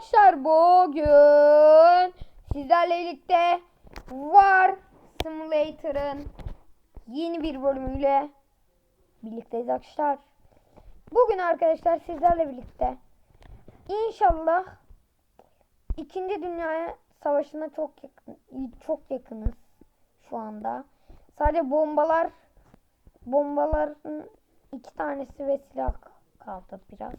arkadaşlar bugün sizlerle birlikte War Simulator'ın yeni bir bölümüyle birlikteyiz arkadaşlar. Bugün arkadaşlar sizlerle birlikte inşallah İkinci Dünya Savaşı'na çok yakın, çok yakınız şu anda. Sadece bombalar bombaların iki tanesi ve silah kaldı biraz.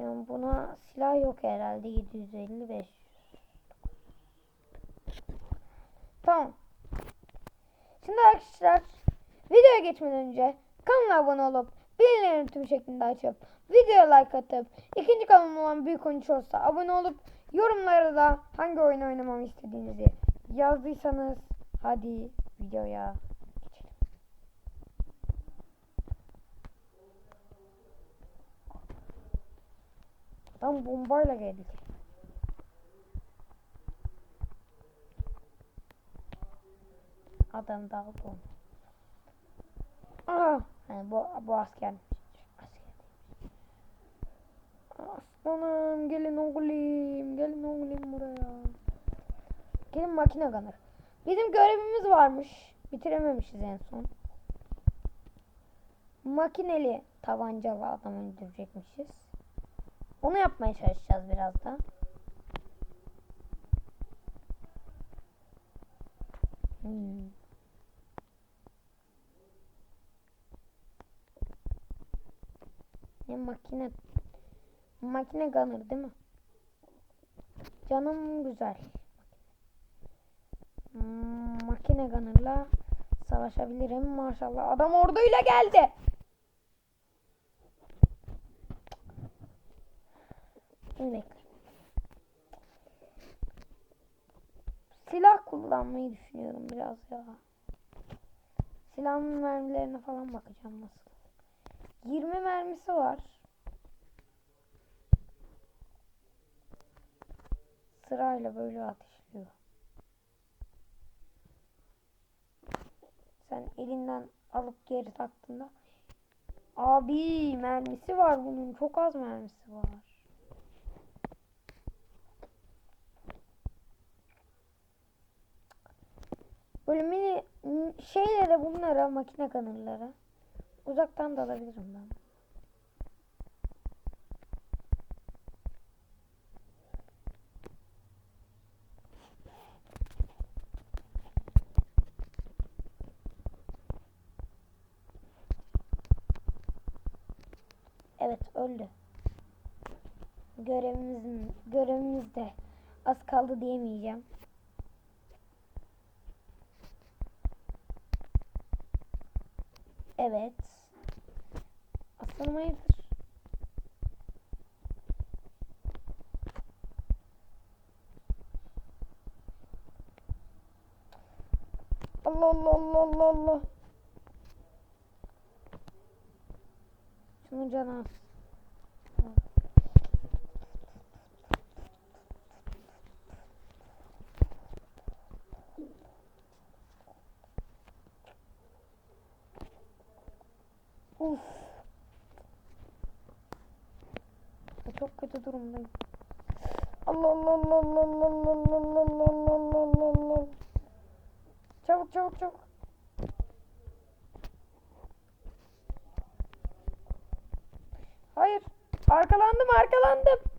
Yani buna silah yok herhalde 750 500. Tamam. Şimdi arkadaşlar videoya geçmeden önce kanala abone olup bildirimleri tüm şeklinde açıp videoya like atıp ikinci kanalım olan Büyük Oyuncu olsa abone olup yorumlara da hangi oyun oynamamı istediğinizi yazdıysanız hadi videoya Adam bombayla geldi. Adam da aldı onu. Aa, yani bu, bu. Asker. Aslanım gelin oğlum. Gelin oğlum buraya. Gelin makine gunner. Bizim görevimiz varmış. Bitirememişiz en son. Makineli tabancalı adam öldürecekmişiz. Onu yapmaya çalışacağız biraz da. Hmm. Ne makine makine gunner değil mi? Canım güzel. Hmm, makine gunner'la savaşabilirim maşallah. Adam orduyla geldi. Bekle. Silah kullanmayı düşünüyorum biraz ya. Silahın mermilerine falan bakacağım nasıl. 20 mermisi var. Sırayla böyle ateşliyor. Sen elinden alıp geri taktığında Abi mermisi var bunun. Çok az mermisi var. Mini şeylere bunlara makine kanırlara uzaktan da alabilirim ben. Evet öldü. Görevimizin görevimiz de az kaldı diyemeyeceğim. Evet. Aslanım hayırdır? Allah Allah Allah Allah Allah. Şunun canı Uf. Çok kötü durumdayım. Allah Allah Allah Allah Allah Allah Allah Allah Allah Allah Allah Allah. Çabuk çabuk çabuk. Hayır. Arkalandım arkalandım.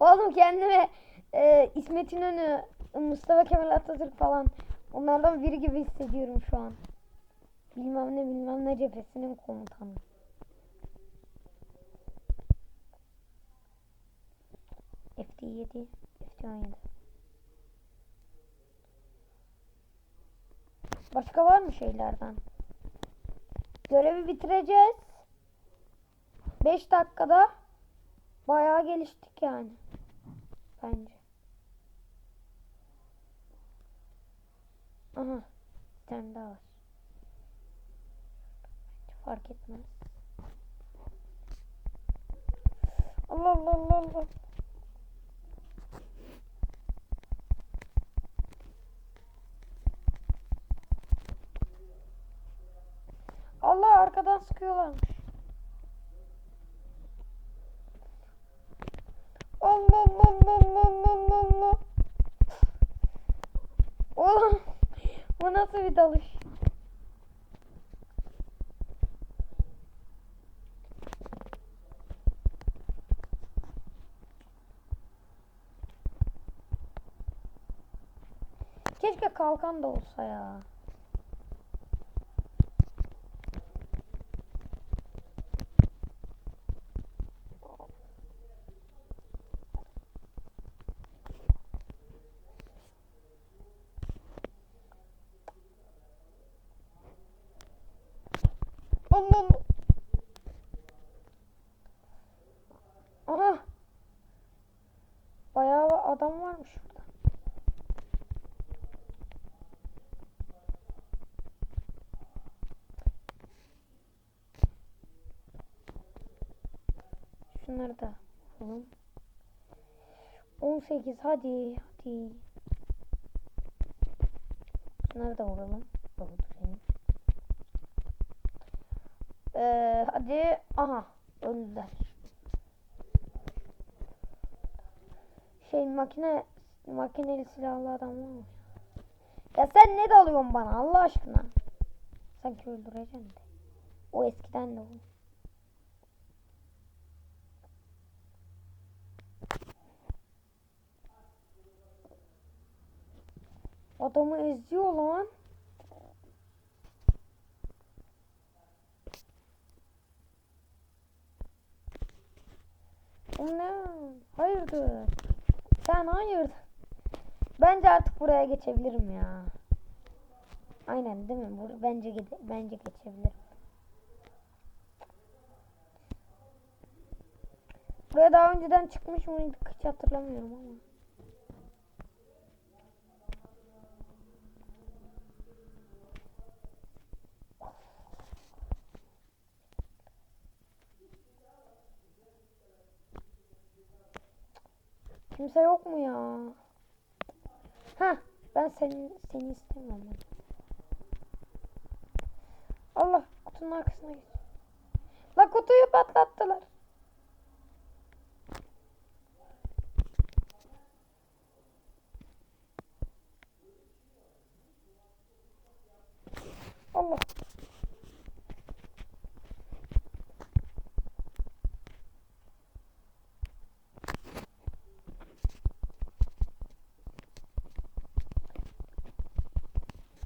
Oğlum kendime e, İsmet İnönü, Mustafa Kemal Atatürk falan onlardan biri gibi hissediyorum şu an. Bilmem ne bilmem ne cephesinin komutanı. FD7, FD17. Başka var mı şeylerden? Görevi bitireceğiz. 5 dakikada bayağı geliştik yani bence. Aha. Bir tane daha var. Fark etmez. Allah Allah Allah Allah. Allah arkadan sıkıyorlar. Allah Allah Allah. Oğlum bu nasıl bir dalış? Keşke kalkan da olsa ya. Allah Allah. Aha. Bayağı adam varmış burada. Şunları da alalım. 18 hadi hadi. Şunları da vuralım. Ee, hadi. Aha. Öldüler. Şey makine makineli silahlı adam var mı? Ya sen ne dalıyorsun bana Allah aşkına? Sanki öldüreceksin de. O eskiden de o. Adamı eziyor lan. O ne? Hayırdır? Sen hayırdır? Bence artık buraya geçebilirim ya. Aynen değil mi? Bur bence bence geçebilirim. Buraya daha önceden çıkmış mıydık hiç hatırlamıyorum ama. Kimse yok mu ya? Ha, ben seni seni istemiyorum. Allah kutunun arkasına geç. La kutuyu patlattılar. Allah.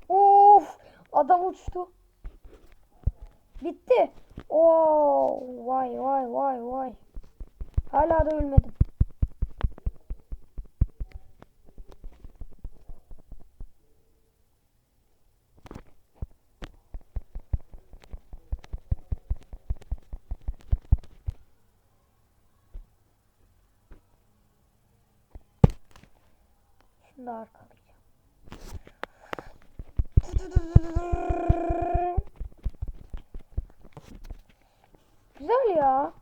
Of! Adam uçtu. Bitti. Oo, vay vay vay vay. Hala da ölmedim. Da arkalayacağım. Güzel ya.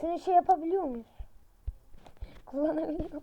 Şunu şey yapabiliyor muyuz? Kullanabiliyor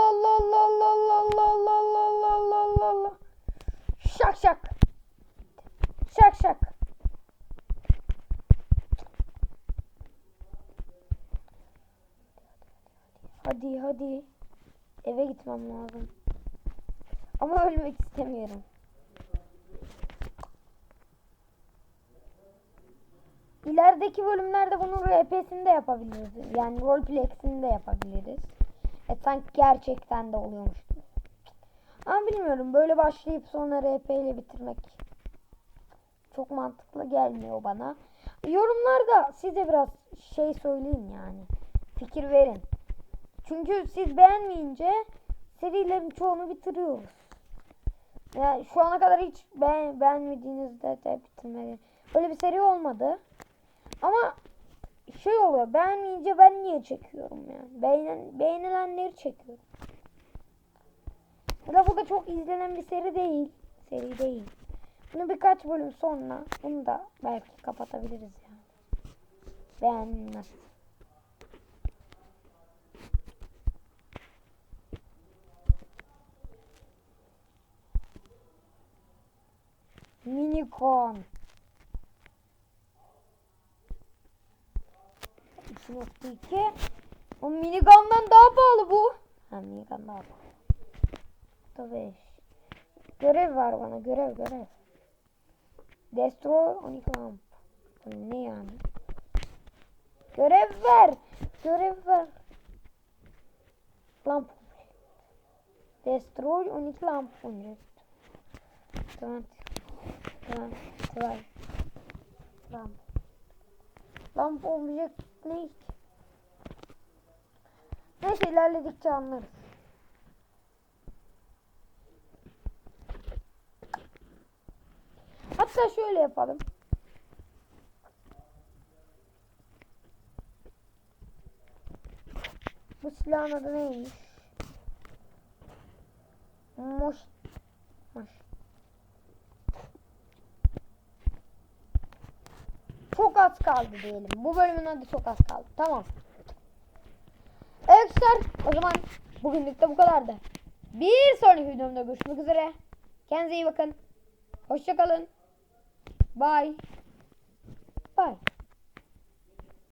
Allah Allah Allah Allah Allah Allah Allah Allah Allah Allah Allah Allah Şak şak. Şak şak. Hadi hadi. Eve gitmem lazım. Ama ölmek istemiyorum. İlerideki bölümlerde bunun RP'sini de yapabiliriz. Yani roleplay'sini de yapabiliriz. E sanki gerçekten de oluyormuş gibi. Ama bilmiyorum böyle başlayıp sonra RP ile bitirmek çok mantıklı gelmiyor bana. Yorumlarda size biraz şey söyleyin yani. Fikir verin. Çünkü siz beğenmeyince serilerin çoğunu bitiriyoruz. Yani şu ana kadar hiç beğen, beğenmediğinizde de bitirmedi. Böyle bir seri olmadı. Ama şey oluyor. Beğenmeyince ben niye çekiyorum yani? Beğenen, beğenilenleri çekiyorum. Ya da çok izlenen bir seri değil. Seri değil. Bunu birkaç bölüm sonra bunu da belki kapatabiliriz yani. Beğenmez. Minicon. 2.2 O minigundan daha pahalı bu. Ha minigun daha pahalı. 5. Görev var bana görev görev. Destroy 12 lamp. Ne yani? Görev ver. Görev ver. Lamp. Destroy 12 lamp. Tamam. Tamam. Tamam. Lamp. Lamp olmayacak ki? Neyse ilerledikçe anlarız. Hatta şöyle yapalım. Bu silahın adı neymiş? Moş. Çok az kaldı diyelim. Bu bölümün adı çok az kaldı. Tamam. Evet o zaman bugünlük de bu kadardı. Bir sonraki videomda görüşmek üzere. Kendinize iyi bakın. Hoşçakalın. Bye.